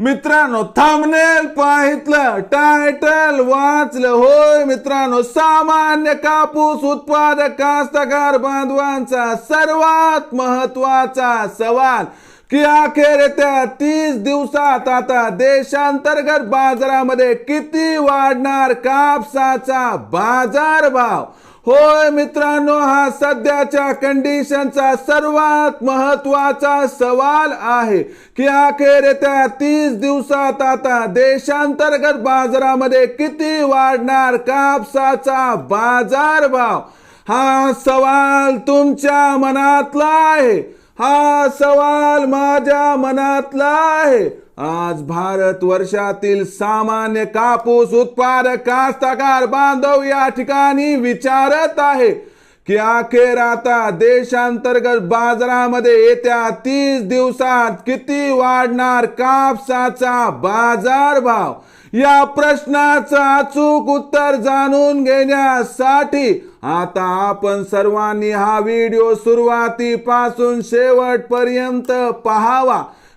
मित्रांनो थांबनेल पाहितलं टायटल वाचलं. होय मित्रांनो सामान्य कापूस उत्पादक कास्तकार बांधवांचा सर्वात महत्त्वाचा सवाल. की अखेर येत्या तीस दिवसात आता देशांतर्गत बाजारामध्ये किती वाढणार कापसाचा बाजारभाव? होय मित्रांनो हा सध्याच्या कंडिशनचा सर्वात महत्त्वाचा सवाल आहे की अखेर येत्या तीस दिवसात आता देशांतर्गत बाजारामध्ये किती वाढणार कापसाचा बाजारभाव? हा सवाल तुमच्या मनातला आहे. हा सवाल माझ्या मनातला आहे. आज भारत वर्षातील सामान्य कापूस उत्पादक कास्तकार बांधव या ठिकाणी विचारत आहे की अखेर आता देशांतर्गत बाजारामध्ये येत्या तीस दिवसात किती वाढणार कापसाचा बाजारभाव? या प्रश्नाचं अचूक उत्तर जाणून घेण्यासाठी आता आपण सर्वांनी हा व्हिडिओ सुरुवातीपासून शेवटपर्यंत पहावा.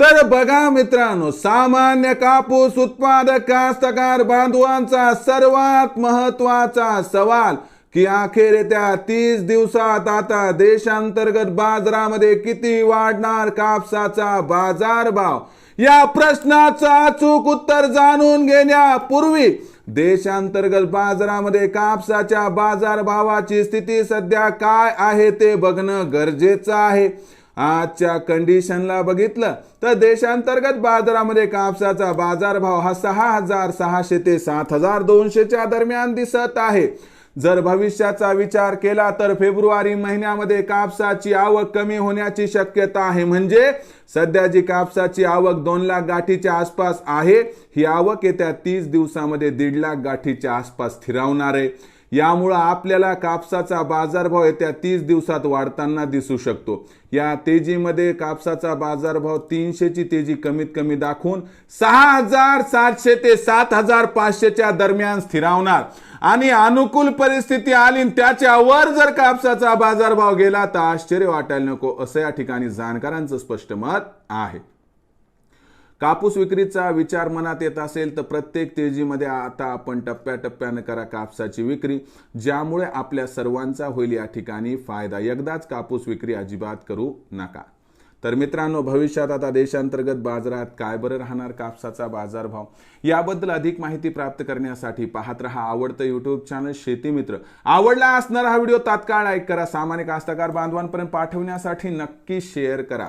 तर बघा मित्रांनो सामान्य कापूस उत्पादक कास्तकार बांधवांचा सर्वात महत्त्वाचा सवाल की अखेर येत्या तीस दिवसात आता देशांतर्गत बाजारामध्ये किती वाढणार कापसाचा बाजारभाव? या प्रश्नाचं अचूक उत्तर जाणून घेण्यापूर्वी देशांतर्गत बाजारामध्ये कापसाच्या बाजारभावाची स्थिती सध्या काय आहे ते बघणं गरजेचं आहे. आजच्या कंडिशनला बघितलं तर देशांतर्गत बाजारामध्ये कापसाचा बाजारभाव हा सहा हजार सहाशे ते सात हजार दोनशेच्या दरम्यान दिसत आहे. जर भविष्याचा विचार केला तर फेब्रुवारी महिन्यामध्ये कापसाची आवक कमी होण्याची शक्यता आहे. म्हणजे सध्या जी कापसाची आवक दोन लाख गाठीच्या आसपास आहे ही आवक येत्या तीस दिवसामध्ये दीड लाख गाठीच्या आसपास स्थिरावणार आहे. यामुळं आपल्याला कापसाचा बाजारभाव येत्या तीस दिवसात वाढताना दिसू शकतो. या तेजीमध्ये कापसाचा बाजारभाव तीनशेची तेजी कमीत कमी दाखवून सहा हजार सातशे ते सात हजार पाचशेच्या दरम्यान स्थिरावणार. आणि अनुकूल परिस्थिती आली आणि त्याच्यावर जर कापसाचा बाजारभाव गेला तर आश्चर्य वाटायला नको असं या ठिकाणी जाणकारांचं स्पष्ट मत आहे. कापूस विक्रीचा विचार मनात येत असेल तर प्रत्येक तेजीमध्ये आता आपण टप्प्याटप्प्यानं करा कापसाची विक्री ज्यामुळे आपल्या सर्वांचा होईल या ठिकाणी फायदा. एकदाच कापूस विक्री अजिबात करू नका. तर मित्रांनो भविष्यात आता देशांतर्गत बाजारात काय बरं राहणार कापसाचा बाजारभाव याबद्दल अधिक माहिती प्राप्त करण्यासाठी पाहत रहा आवडतं युट्यूब चॅनल शेती मित्र. आवडला असणारा हा व्हिडिओ तात्काळ लाईक करा. सामान्य कास्तकार बांधवांपर्यंत पाठवण्यासाठी नक्की शेअर करा.